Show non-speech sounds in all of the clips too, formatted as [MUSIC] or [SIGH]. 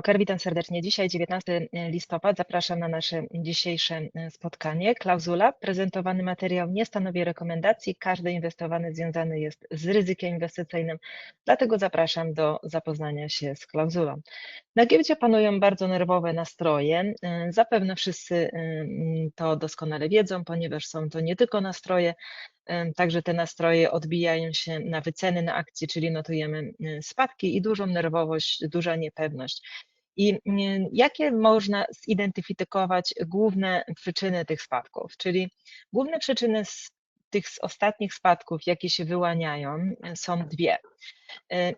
Oker, witam serdecznie. Dzisiaj 19 listopad. Zapraszam na nasze dzisiejsze spotkanie. Klauzula. Prezentowany materiał nie stanowi rekomendacji. Każdy inwestowany związany jest z ryzykiem inwestycyjnym, dlatego zapraszam do zapoznania się z klauzulą. Na giełdzie panują bardzo nerwowe nastroje. Zapewne wszyscy to doskonale wiedzą, ponieważ są to nie tylko nastroje, Także te nastroje odbijają się na wyceny na akcje, czyli notujemy spadki i dużą nerwowość, duża niepewność. I jakie można zidentyfikować główne przyczyny tych spadków? Czyli główne przyczyny tych ostatnich spadków, jakie się wyłaniają, są dwie.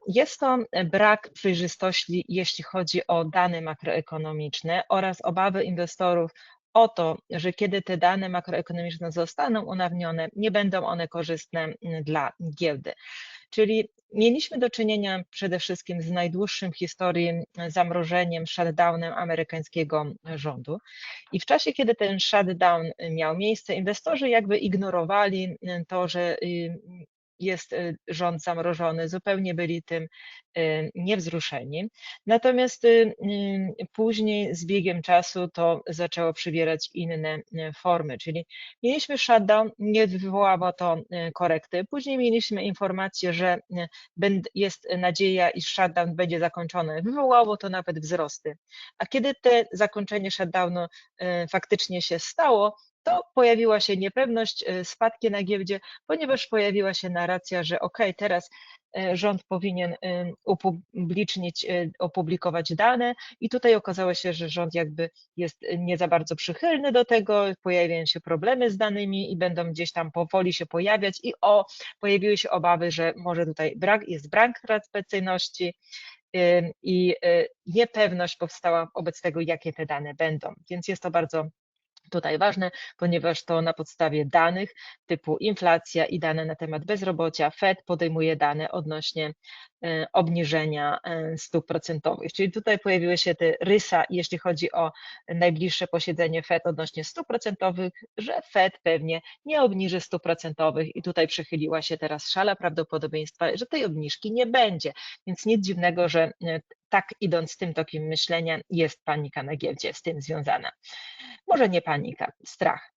Jest to brak przejrzystości, jeśli chodzi o dane makroekonomiczne oraz obawy inwestorów o to, że kiedy te dane makroekonomiczne zostaną unawnione, nie będą one korzystne dla giełdy. Czyli mieliśmy do czynienia przede wszystkim z najdłuższym w historii zamrożeniem, shutdownem amerykańskiego rządu. I w czasie, kiedy ten shutdown miał miejsce, inwestorzy jakby ignorowali to, że y, jest y, rząd zamrożony, zupełnie byli tym y, niewzruszeni. Natomiast y, później z biegiem czasu to zaczęło przybierać inne formy, czyli mieliśmy shutdown, nie wywołało to korekty. Później mieliśmy informację, że jest nadzieja, iż shutdown będzie zakończony. Wywołało to nawet wzrosty. A kiedy te zakończenie shutdownu faktycznie się stało, to pojawiła się niepewność, e, spadki na giełdzie, ponieważ pojawiła się narracja, że ok, teraz e, rząd powinien e, upublicznić, opublikować dane i tutaj okazało się, że rząd jakby jest nie za bardzo przychylny do tego, pojawiają się problemy z danymi i będą gdzieś tam powoli się pojawiać i o, pojawiły się obawy, że może tutaj brak, jest brak transparencyjności, i niepewność powstała wobec tego, jakie te dane będą. Więc jest to bardzo tutaj ważne, ponieważ to na podstawie danych typu inflacja i dane na temat bezrobocia Fed podejmuje dane odnośnie e, obniżenia e, stóp procentowych. Czyli tutaj pojawiły się te rysa, jeśli chodzi o najbliższe posiedzenie Fed odnośnie stóp procentowych, że Fed pewnie nie obniży stóp procentowych i tutaj przychyliła się teraz szala prawdopodobieństwa, że tej obniżki nie będzie. Więc nic dziwnego, że e, tak idąc tym tokiem myślenia, jest panika na giełdzie z tym związana. Może nie panika, strach.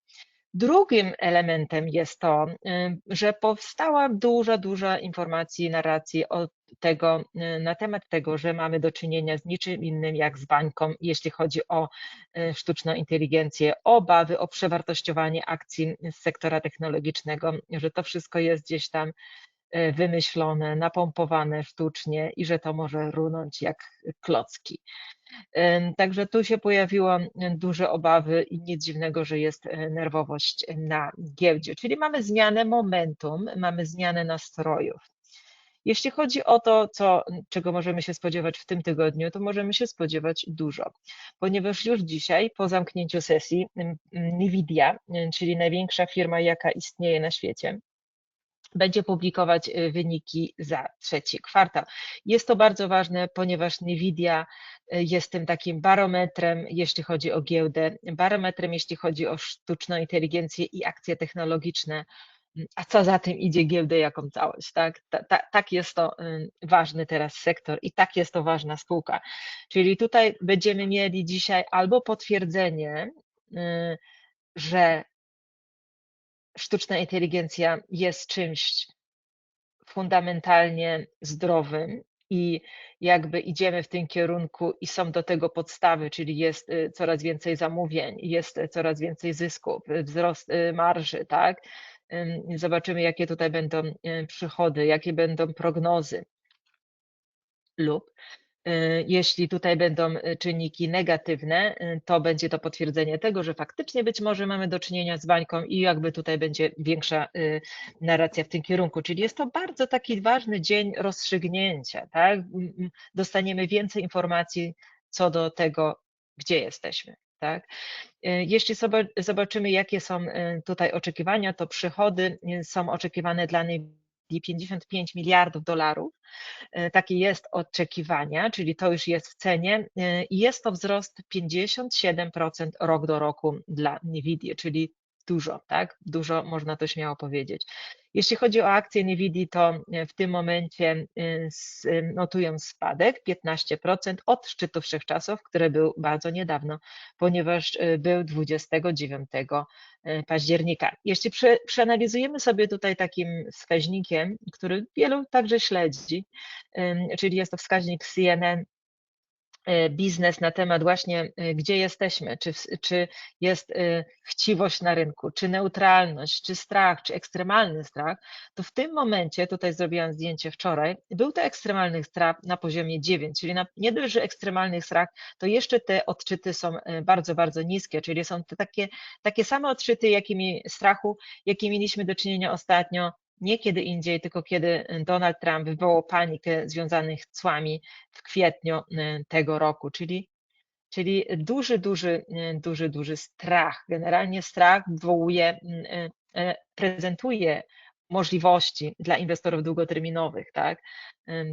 Drugim elementem jest to, y, że powstała duża, duża informacji, narracji o tego, y, na temat tego, że mamy do czynienia z niczym innym jak z bańką, jeśli chodzi o y, sztuczną inteligencję, obawy o przewartościowanie akcji z sektora technologicznego, że to wszystko jest gdzieś tam wymyślone, napompowane sztucznie i że to może runąć jak klocki. Także tu się pojawiło duże obawy i nic dziwnego, że jest e, nerwowość na giełdzie. Czyli mamy zmianę momentum, mamy zmianę nastrojów. Jeśli chodzi o to, co, czego możemy się spodziewać w tym tygodniu, to możemy się spodziewać dużo, ponieważ już dzisiaj po zamknięciu sesji Nvidia, czyli największa firma, jaka istnieje na świecie, będzie publikować y, wyniki za trzeci kwartał. Jest to bardzo ważne, ponieważ Nvidia y, jest tym takim barometrem, jeśli chodzi o giełdę, barometrem, jeśli chodzi o sztuczną inteligencję i akcje technologiczne, a co za tym idzie giełdę jaką całość, tak? Ta, ta, tak jest to y, ważny teraz sektor i tak jest to ważna spółka. Czyli tutaj będziemy mieli dzisiaj albo potwierdzenie, że sztuczna inteligencja jest czymś fundamentalnie zdrowym i jakby idziemy w tym kierunku i są do tego podstawy, czyli jest y, coraz więcej zamówień, jest coraz więcej zysków, wzrost y, marży, tak? Zobaczymy, jakie tutaj będą y, przychody, jakie będą prognozy. Lub Y, jeśli tutaj będą y, czynniki negatywne, y, to będzie to potwierdzenie tego, że faktycznie być może mamy do czynienia z bańką i jakby tutaj będzie większa narracja w tym kierunku. Czyli jest to bardzo taki ważny dzień rozstrzygnięcia, tak? Dostaniemy więcej informacji co do tego, gdzie jesteśmy. Tak? Jeśli zobaczymy, jakie są tutaj oczekiwania, to przychody są oczekiwane dla niej 55 miliardów dolarów. E, takie jest oczekiwania, czyli to już jest w cenie e, i jest to wzrost 57% rok do roku dla Nvidia, czyli dużo, tak? Dużo można to śmiało powiedzieć. Jeśli chodzi o akcje Nvidia, to w tym momencie notują spadek 15% od szczytu wszechczasów, który był bardzo niedawno, ponieważ był 29 października. Jeśli przeanalizujemy sobie tutaj takim wskaźnikiem, który wielu także śledzi, czyli jest to wskaźnik CNN E, biznes na temat właśnie, e, gdzie jesteśmy, czy, czy jest e, chciwość na rynku, czy neutralność, czy strach, czy ekstremalny strach, to w tym momencie, tutaj zrobiłam zdjęcie wczoraj, był to ekstremalny strach na poziomie 9, czyli na, nie dość, że ekstremalny strach, to jeszcze te odczyty są bardzo, bardzo niskie, czyli są to takie, takie same odczyty, jakimi strachu, jakie mieliśmy do czynienia ostatnio nie kiedy indziej, tylko kiedy Donald Trump wywołał panikę związanych z cłami w kwietniu e, tego roku, czyli, czyli duży, duży, e, duży, duży strach. Generalnie strach wywołuje, e, prezentuje możliwości dla inwestorów długoterminowych, tak?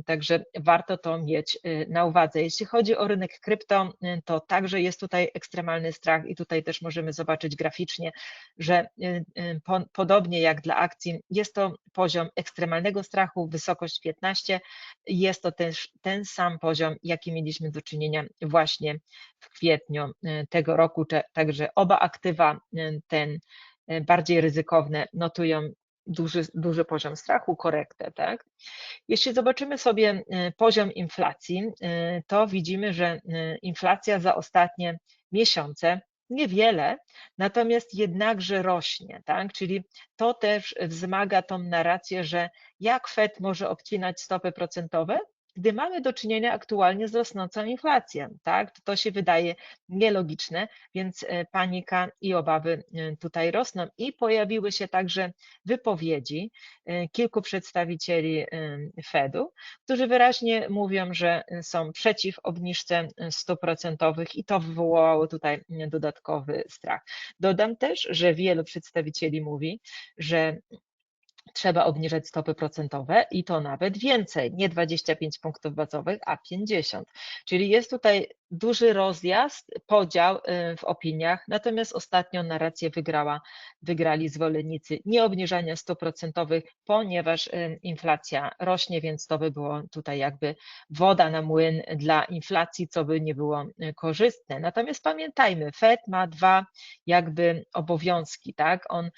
Także warto to mieć y, na uwadze. Jeśli chodzi o rynek krypto, y, to także jest tutaj ekstremalny strach i tutaj też możemy zobaczyć graficznie, że y, podobnie jak dla akcji, jest to poziom ekstremalnego strachu, wysokość 15, jest to też ten sam poziom, jaki mieliśmy do czynienia właśnie w kwietniu tego roku, także oba aktywa, ten bardziej ryzykowne, notują duży, duży poziom strachu, korektę. Tak? Jeśli zobaczymy sobie e, poziom inflacji, e, to widzimy, że e, inflacja za ostatnie miesiące niewiele, natomiast jednakże rośnie, tak? Czyli to też wzmaga tą narrację, że jak Fed może obcinać stopy procentowe, gdy mamy do czynienia aktualnie z rosnącą inflacją, tak? To się wydaje nielogiczne, więc e, panika i obawy e, tutaj rosną. I pojawiły się także wypowiedzi e, kilku przedstawicieli Fedu, którzy wyraźnie mówią, że są przeciw obniżce stóp procentowych i to wywołało tutaj dodatkowy strach. Dodam też, że wielu przedstawicieli mówi, że trzeba obniżać stopy procentowe i to nawet więcej, nie 25 punktów bazowych, a 50. Czyli jest tutaj duży rozjazd, podział y, w opiniach, natomiast ostatnio narrację wygrała, wygrali zwolennicy nieobniżania stóp procentowych, ponieważ y, inflacja rośnie, więc to by było tutaj jakby woda na młyn dla inflacji, co by nie było y, korzystne. Natomiast pamiętajmy, Fed ma dwa jakby obowiązki, tak? On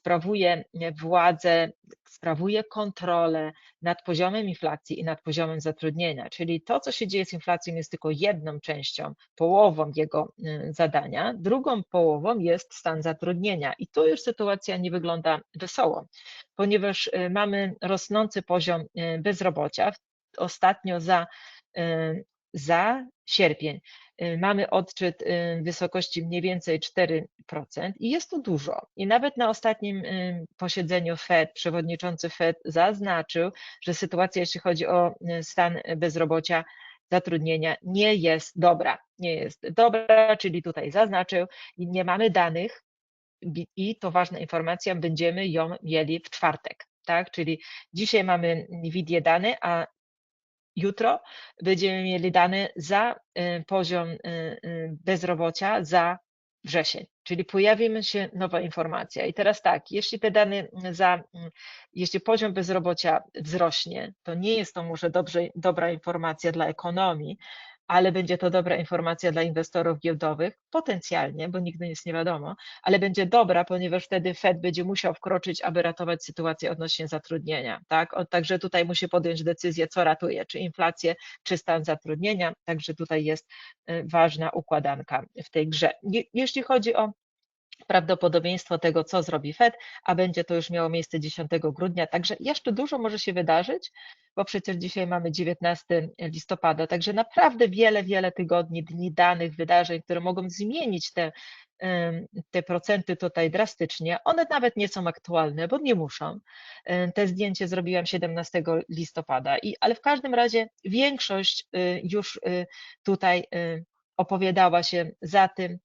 sprawuje władzę, sprawuje kontrolę nad poziomem inflacji i nad poziomem zatrudnienia. Czyli to, co się dzieje z inflacją, jest tylko jedną częścią, połową jego y, zadania. Drugą połową jest stan zatrudnienia. I tu już sytuacja nie wygląda wesoło, ponieważ y, mamy rosnący poziom bezrobocia. Ostatnio za za sierpień mamy odczyt y, wysokości mniej więcej 4% i jest to dużo. I nawet na ostatnim y, posiedzeniu Fed, przewodniczący Fed zaznaczył, że sytuacja, jeśli chodzi o stan bezrobocia, zatrudnienia nie jest dobra. Nie jest dobra, czyli tutaj zaznaczył nie mamy danych i to ważna informacja, będziemy ją mieli w czwartek. Tak, czyli dzisiaj mamy Nvidia dane, a jutro będziemy mieli dane za y, poziom y, y, bezrobocia za wrzesień, czyli pojawi się nowa informacja. I teraz tak, jeśli te dane za, jeśli poziom bezrobocia wzrośnie, to nie jest to może dobrze, dobra informacja dla ekonomii, ale będzie to dobra informacja dla inwestorów giełdowych, potencjalnie, bo nigdy nic nie wiadomo, ale będzie dobra, ponieważ wtedy Fed będzie musiał wkroczyć, aby ratować sytuację odnośnie zatrudnienia. Tak? Także tutaj musi podjąć decyzję, co ratuje, czy inflację, czy stan zatrudnienia. Także tutaj jest y, ważna układanka w tej grze. Jeśli chodzi o prawdopodobieństwo tego, co zrobi Fed, a będzie to już miało miejsce 10 grudnia. Także jeszcze dużo może się wydarzyć, bo przecież dzisiaj mamy 19 listopada, także naprawdę wiele, wiele tygodni, dni danych, wydarzeń, które mogą zmienić te, te procenty tutaj drastycznie. One nawet nie są aktualne, bo nie muszą. Te zdjęcie zrobiłam 17 listopada, i, ale w każdym razie większość y, już y, tutaj y, opowiadała się za tym,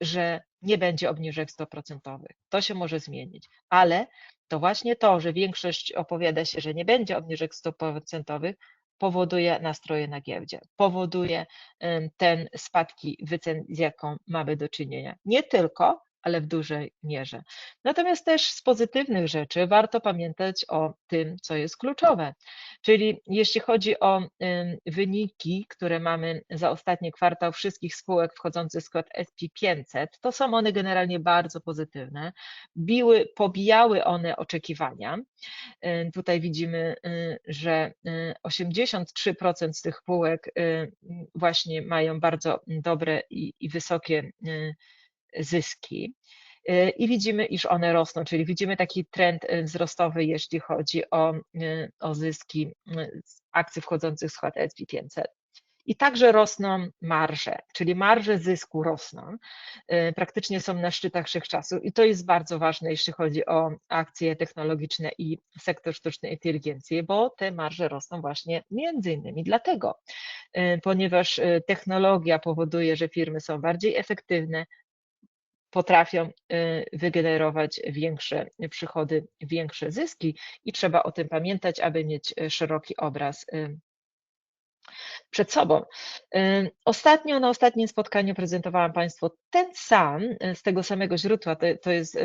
że nie będzie obniżek 100%. To się może zmienić, ale to właśnie to, że większość opowiada się, że nie będzie obniżek 100%, powoduje nastroje na giełdzie, powoduje ten spadki wycen, z jaką mamy do czynienia. Nie tylko, ale w dużej mierze. Natomiast też z pozytywnych rzeczy warto pamiętać o tym, co jest kluczowe. Czyli jeśli chodzi o wyniki, które mamy za ostatni kwartał wszystkich spółek wchodzących w skład SP500, to są one generalnie bardzo pozytywne. Biły, pobijały one oczekiwania. Tutaj widzimy, że 83% z tych spółek właśnie mają bardzo dobre i, i wysokie zyski. I widzimy, iż one rosną, czyli widzimy taki trend wzrostowy, jeśli chodzi o, o zyski akcji wchodzących w skład SP500. I także rosną marże, czyli marże zysku rosną, praktycznie są na szczytach wszechczasu i to jest bardzo ważne, jeśli chodzi o akcje technologiczne i sektor sztucznej inteligencji, bo te marże rosną właśnie między innymi dlatego, ponieważ technologia powoduje, że firmy są bardziej efektywne, potrafią wygenerować większe przychody, większe zyski i trzeba o tym pamiętać, aby mieć szeroki obraz przed sobą. Ostatnio, na ostatnim spotkaniu prezentowałam Państwu ten sam, z tego samego źródła, to, to jest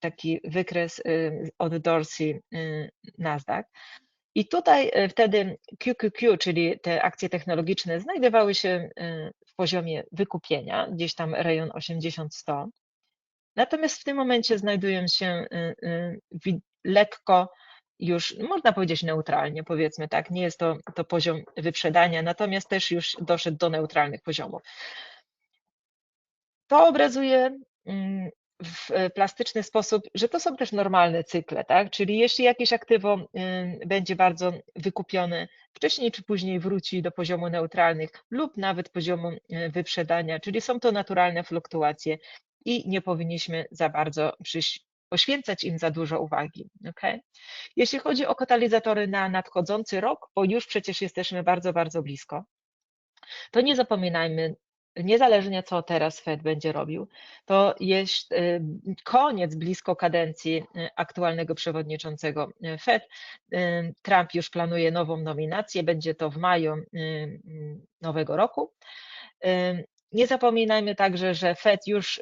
taki wykres od Dorsey Nasdaq. I tutaj wtedy QQQ, czyli te akcje technologiczne, znajdowały się w poziomie wykupienia, gdzieś tam rejon 80-100. Natomiast w tym momencie znajdują się lekko już można powiedzieć neutralnie, powiedzmy tak, nie jest to, to poziom wyprzedania, natomiast też już doszedł do neutralnych poziomów. To obrazuje mm, w plastyczny sposób, że to są też normalne cykle, tak? Czyli jeśli jakieś aktywo będzie bardzo wykupione, wcześniej czy później wróci do poziomu neutralnych lub nawet poziomu y, wyprzedania, czyli są to naturalne fluktuacje i nie powinniśmy za bardzo poświęcać im za dużo uwagi. Okay? Jeśli chodzi o katalizatory na nadchodzący rok, bo już przecież jesteśmy bardzo, bardzo blisko, to nie zapominajmy, niezależnie co teraz Fed będzie robił, to jest y, koniec blisko kadencji y, aktualnego przewodniczącego y, Fed. Trump już planuje nową nominację, będzie to w maju nowego roku. Nie zapominajmy także, że Fed już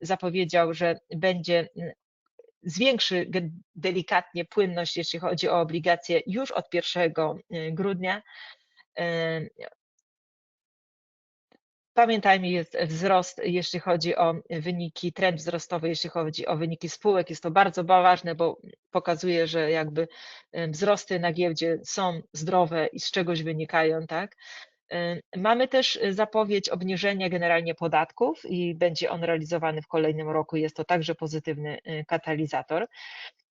zapowiedział, że będzie zwiększy delikatnie płynność, jeśli chodzi o obligacje już od 1 y, grudnia. Pamiętajmy, jest wzrost, jeśli chodzi o wyniki, trend wzrostowy, jeśli chodzi o wyniki spółek. Jest to bardzo ważne, bo pokazuje, że jakby wzrosty na giełdzie są zdrowe i z czegoś wynikają, tak? Mamy też zapowiedź obniżenia generalnie podatków i będzie on realizowany w kolejnym roku. Jest to także pozytywny y, katalizator.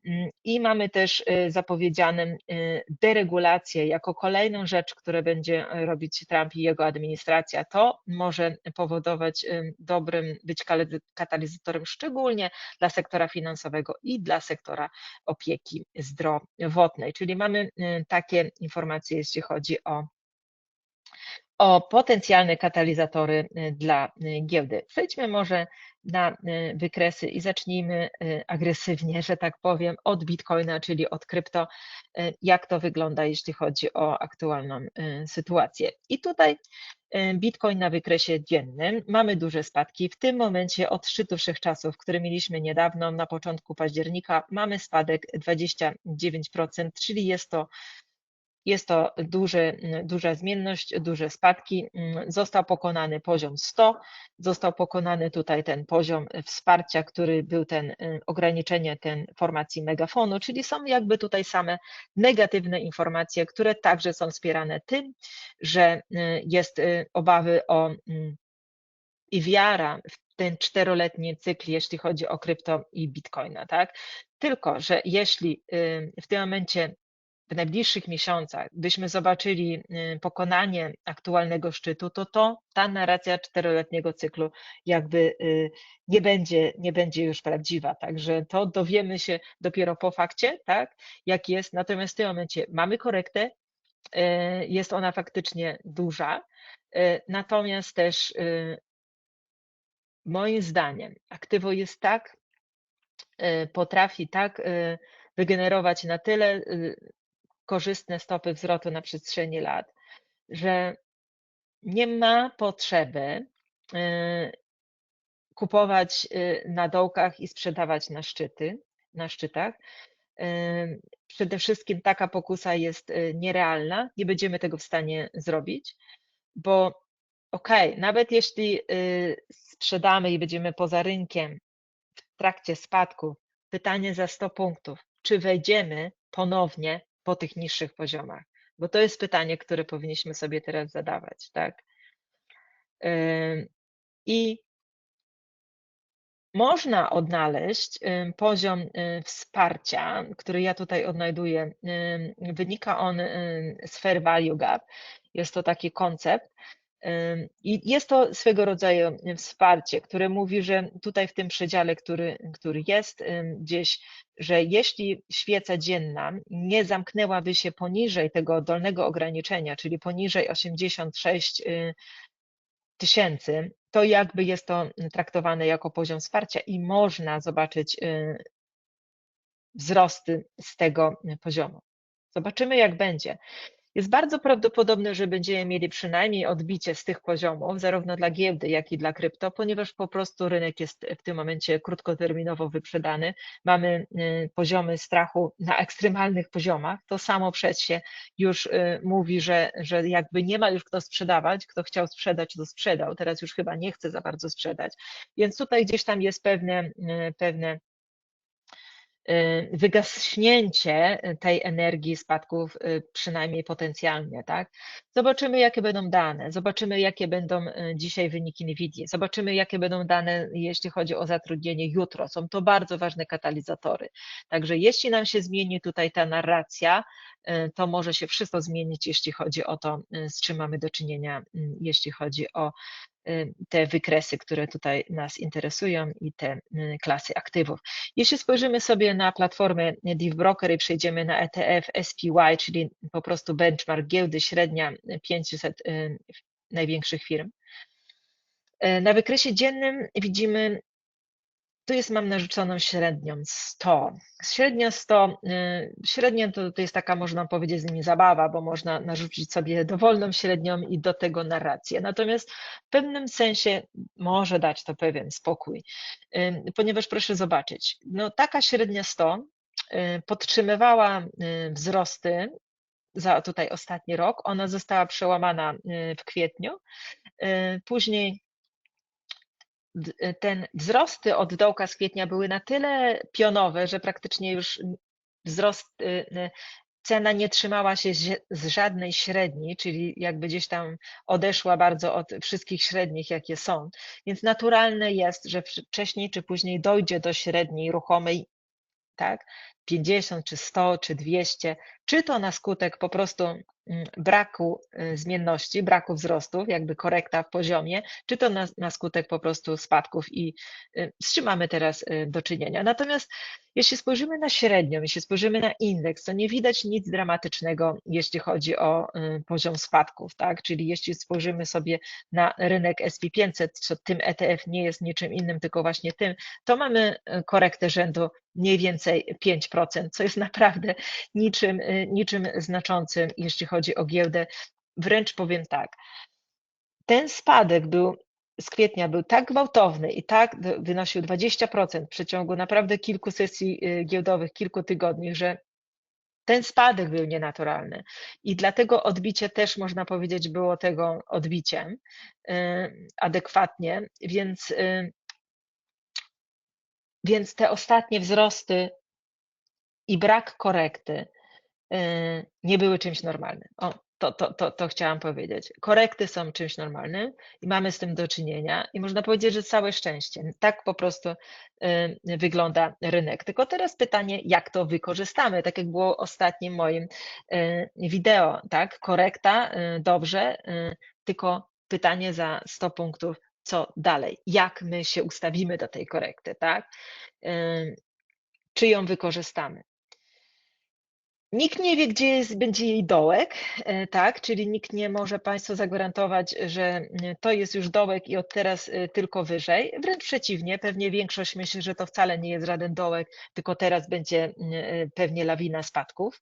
Mm, I mamy też y, zapowiedzianą y, deregulację jako kolejną rzecz, którą będzie robić Trump i jego administracja. To może powodować dobrym, być katalizatorem szczególnie dla sektora finansowego i dla sektora opieki zdrowotnej. Czyli mamy takie informacje, jeśli chodzi o o potencjalne katalizatory y, dla y, giełdy. Przejdźmy może na y, wykresy i zacznijmy agresywnie, że tak powiem, od Bitcoina, czyli od krypto, jak to wygląda, jeśli chodzi o aktualną sytuację. I tutaj Bitcoin na wykresie dziennym. Mamy duże spadki. W tym momencie od szczytu wszechczasów, który mieliśmy niedawno, na początku października, mamy spadek 29%, czyli jest to jest to duży, duża zmienność, duże spadki. Został pokonany poziom 100, został pokonany tutaj ten poziom wsparcia, który był ten ograniczenie ten formacji megafonu, czyli są jakby tutaj same negatywne informacje, które także są wspierane tym, że jest obawy o i wiara w ten czteroletni cykl, jeśli chodzi o krypto i bitcoina, tak? Tylko, że jeśli w tym momencie w najbliższych miesiącach, gdyśmy zobaczyli y, pokonanie aktualnego szczytu, to to ta narracja czteroletniego cyklu jakby y, nie będzie, nie będzie już prawdziwa. Także to dowiemy się dopiero po fakcie, tak, jak jest. Natomiast w tym momencie mamy korektę, y, jest ona faktycznie duża, natomiast też moim zdaniem aktywo jest tak, potrafi tak wygenerować na tyle korzystne stopy wzrostu na przestrzeni lat, że nie ma potrzeby y, kupować na dołkach i sprzedawać na szczyty, na szczytach. Przede wszystkim taka pokusa jest nierealna, nie będziemy tego w stanie zrobić, bo okej, okay, nawet jeśli sprzedamy i będziemy poza rynkiem w trakcie spadku, pytanie za 100 punktów, czy wejdziemy ponownie po tych niższych poziomach? Bo to jest pytanie, które powinniśmy sobie teraz zadawać, tak? I można odnaleźć poziom wsparcia, który ja tutaj odnajduję. Wynika on z Fair Value Gap. Jest to taki koncept, i jest to swego rodzaju wsparcie, które mówi, że tutaj w tym przedziale, który, który jest gdzieś, że jeśli świeca dzienna nie zamknęłaby się poniżej tego dolnego ograniczenia, czyli poniżej 86 y, tysięcy, to jakby jest to traktowane jako poziom wsparcia i można zobaczyć y, wzrosty z tego poziomu. Zobaczymy, jak będzie. Jest bardzo prawdopodobne, że będziemy mieli przynajmniej odbicie z tych poziomów, zarówno dla giełdy, jak i dla krypto, ponieważ po prostu rynek jest w tym momencie krótkoterminowo wyprzedany. Mamy y, poziomy strachu na ekstremalnych poziomach. To samo przed się już y, mówi, że, że jakby nie ma już kto sprzedawać. Kto chciał sprzedać, to sprzedał. Teraz już chyba nie chce za bardzo sprzedać. Więc tutaj gdzieś tam jest pewne, y, pewne wygaśnięcie tej energii spadków, y, przynajmniej potencjalnie, tak? Zobaczymy, jakie będą dane, zobaczymy, jakie będą y, dzisiaj wyniki NVIDIA, zobaczymy, jakie będą dane, jeśli chodzi o zatrudnienie jutro. Są to bardzo ważne katalizatory. Także jeśli nam się zmieni tutaj ta narracja, to może się wszystko zmienić, jeśli chodzi o to, z czym mamy do czynienia, jeśli chodzi o Y, te wykresy, które tutaj nas interesują i te y, klasy aktywów. Jeśli spojrzymy sobie na platformę DeepBroker i przejdziemy na ETF SPY, czyli po prostu benchmark giełdy średnia 500 y, największych firm, na wykresie dziennym widzimy tu jest, mam narzuconą średnią 100. Średnia 100, y, średnia to, to jest taka, można powiedzieć, z nimi zabawa, bo można narzucić sobie dowolną średnią i do tego narrację. Natomiast w pewnym sensie może dać to pewien spokój, y, ponieważ proszę zobaczyć, no taka średnia 100 y, podtrzymywała wzrosty za tutaj ostatni rok. Ona została przełamana w kwietniu. Później ten wzrosty od dołka z kwietnia były na tyle pionowe, że praktycznie już wzrost, y, y, cena nie trzymała się z żadnej średniej, czyli jakby gdzieś tam odeszła bardzo od wszystkich średnich, jakie są. Więc naturalne jest, że wcześniej czy później dojdzie do średniej ruchomej, tak? 50 czy 100 czy 200, czy to na skutek po prostu braku y, zmienności, braku wzrostów, jakby korekta w poziomie, czy to na, na skutek po prostu spadków i y, z czym mamy teraz y, do czynienia. Natomiast jeśli spojrzymy na średnią, jeśli spojrzymy na indeks, to nie widać nic dramatycznego, jeśli chodzi o poziom spadków, tak? Czyli jeśli spojrzymy sobie na rynek SP500, co tym ETF nie jest niczym innym, tylko właśnie tym, to mamy korektę rzędu mniej więcej 5%, co jest [LAUGHS] naprawdę niczym, niczym znaczącym, jeśli chodzi o giełdę. Wręcz powiem tak, ten spadek był z kwietnia był tak gwałtowny i tak wynosił 20% w przeciągu naprawdę kilku sesji y, giełdowych, kilku tygodni, że ten spadek był nienaturalny i dlatego odbicie też można powiedzieć było tego odbiciem y, adekwatnie, więc, y, więc te ostatnie wzrosty i brak korekty nie były czymś normalnym. O, to, to, to, to chciałam powiedzieć. Korekty są czymś normalnym i mamy z tym do czynienia i można powiedzieć, że całe szczęście. Tak po prostu y, wygląda rynek. Tylko teraz pytanie, jak to wykorzystamy, tak jak było ostatnim moim y, wideo, tak? Korekta, dobrze, tylko pytanie za 100 punktów, co dalej? Jak my się ustawimy do tej korekty, tak? Czy ją wykorzystamy? Nikt nie wie, gdzie jest, będzie jej dołek, e, tak? Czyli nikt nie może Państwu zagwarantować, że e, to jest już dołek i od teraz e, tylko wyżej. Wręcz przeciwnie, pewnie większość myśli, że to wcale nie jest żaden dołek, tylko teraz będzie pewnie lawina spadków.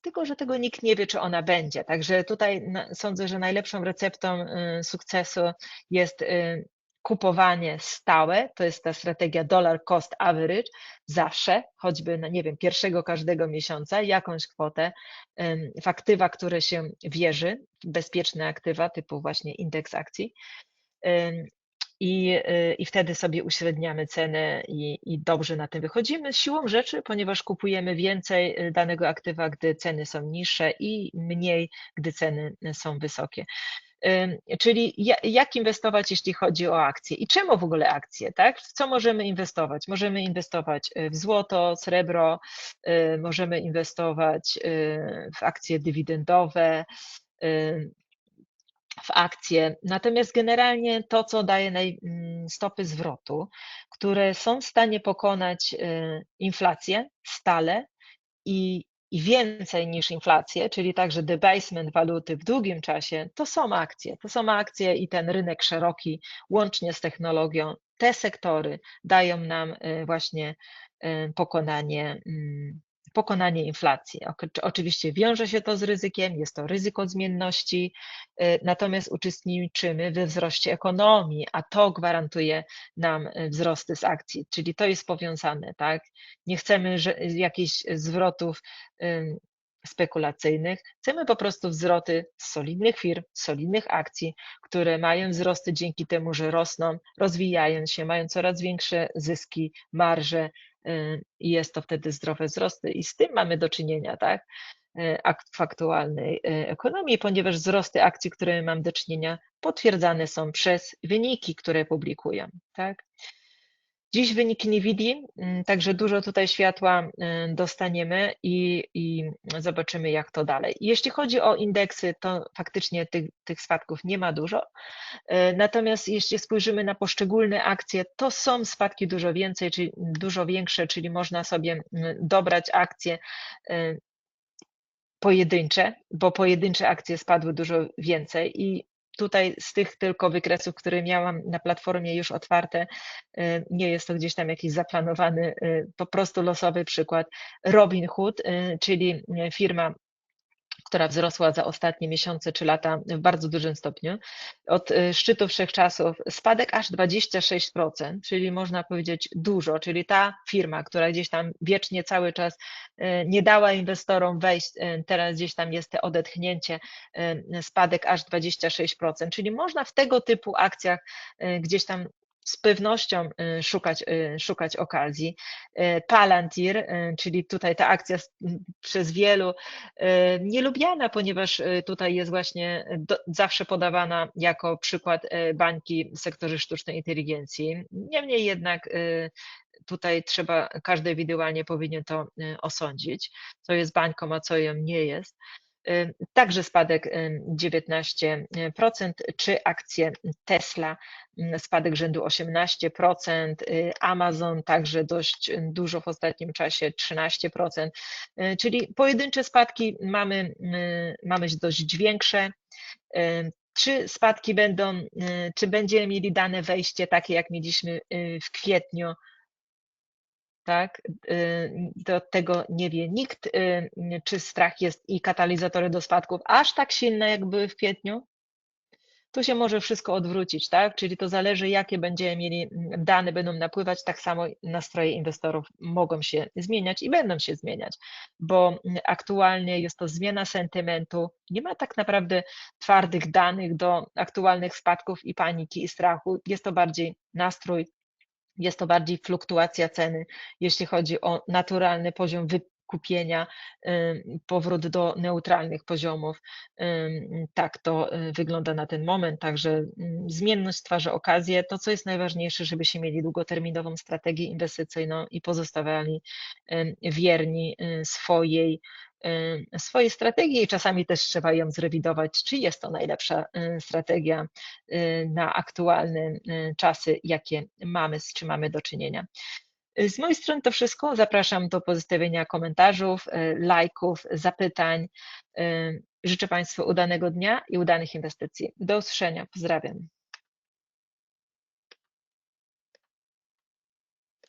Tylko, że tego nikt nie wie, czy ona będzie. Także tutaj sądzę, że najlepszą receptą sukcesu jest kupowanie stałe, to jest ta strategia dollar cost average, zawsze, choćby na, nie wiem, pierwszego każdego miesiąca, jakąś kwotę w aktywa, które się wierzy, bezpieczne aktywa typu właśnie indeks akcji. I, I wtedy sobie uśredniamy cenę i, i dobrze na tym wychodzimy siłą rzeczy, ponieważ kupujemy więcej y, danego aktywa, gdy ceny są niższe i mniej, gdy ceny są wysokie. Czyli jak inwestować, jeśli chodzi o akcje i czemu w ogóle akcje, tak? W co możemy inwestować? Możemy inwestować y, w złoto, srebro, y, możemy inwestować y, w akcje dywidendowe, w akcje. Natomiast generalnie to, co daje mm, stopy zwrotu, które są w stanie pokonać inflację stale i i więcej niż inflację, czyli także debasement waluty w długim czasie, to są akcje. To są akcje i ten rynek szeroki, łącznie z technologią, te sektory dają nam y, właśnie y, pokonanie, mm, pokonanie inflacji. Oczywiście wiąże się to z ryzykiem, jest to ryzyko zmienności, y, natomiast uczestniczymy we wzroście ekonomii, a to gwarantuje nam wzrosty z akcji, czyli to jest powiązane, tak? Nie chcemy jakichś zwrotów spekulacyjnych. Chcemy po prostu wzroty z solidnych firm, solidnych akcji, które mają wzrosty dzięki temu, że rosną, rozwijają się, mają coraz większe zyski, marże i jest to wtedy zdrowe wzrosty. I z tym mamy do czynienia, tak? w aktualnej ekonomii, ponieważ wzrosty akcji, które mam do czynienia, potwierdzane są przez wyniki, które publikują. Tak? Dziś wyniki nie widzi, mm, także dużo tutaj światła y, dostaniemy i, i, zobaczymy, jak to dalej. Jeśli chodzi o indeksy, to faktycznie tych, tych spadków nie ma dużo. Y, natomiast jeśli spojrzymy na poszczególne akcje, to są spadki dużo więcej, czyli dużo większe, czyli można sobie y, dobrać akcje pojedyncze, bo pojedyncze akcje spadły dużo więcej i tutaj z tych tylko wykresów, które miałam na platformie już otwarte, y, nie jest to gdzieś tam jakiś zaplanowany, y, po prostu losowy przykład. Robinhood, y, czyli firma która wzrosła za ostatnie miesiące czy lata w bardzo dużym stopniu. Od y, szczytu wszechczasów spadek aż 26%, czyli można powiedzieć dużo, czyli ta firma, która gdzieś tam wiecznie cały czas y, nie dała inwestorom wejść, y, teraz gdzieś tam jest te odetchnięcie, spadek aż 26%, czyli można w tego typu akcjach gdzieś tam z pewnością y, szukać, y, szukać okazji. Y, Palantir, czyli tutaj ta akcja przez wielu nielubiana, ponieważ tutaj jest właśnie do, zawsze podawana jako przykład bańki w sektorze sztucznej inteligencji. Niemniej jednak tutaj trzeba, każdy indywidualnie powinien to osądzić, co jest bańką, a co ją nie jest. Także spadek 19%, czy akcje Tesla, spadek rzędu 18%, y, Amazon także dość dużo w ostatnim czasie 13%, y, czyli pojedyncze spadki mamy, mamy dość większe. Czy spadki będą, czy będziemy mieli dane wejście takie, jak mieliśmy y, w kwietniu tak? Y, do tego nie wie nikt, y, czy strach jest i katalizatory do spadków aż tak silne, jak były w kwietniu. Tu się może wszystko odwrócić, tak? Czyli to zależy, jakie będziemy mieli mm, dane, będą napływać, tak samo nastroje inwestorów mogą się zmieniać i będą się zmieniać, bo mm, aktualnie jest to zmiana sentymentu, nie ma tak naprawdę twardych danych do aktualnych spadków i paniki i strachu, jest to bardziej nastrój jest to bardziej fluktuacja ceny, jeśli chodzi o naturalny poziom wykupienia, powrót do neutralnych poziomów. Tak to y, wygląda na ten moment, także zmienność stwarza okazję. To, co jest najważniejsze, żebyście mieli długoterminową strategię inwestycyjną i pozostawali wierni y, swojej Y, swojej strategii i czasami też trzeba ją zrewidować, czy jest to najlepsza y, strategia y, na aktualne czasy, jakie mamy, z czym mamy do czynienia. Z mojej strony to wszystko. Zapraszam do pozostawienia komentarzów, lajków, zapytań. Życzę Państwu udanego dnia i udanych inwestycji. Do usłyszenia. Pozdrawiam.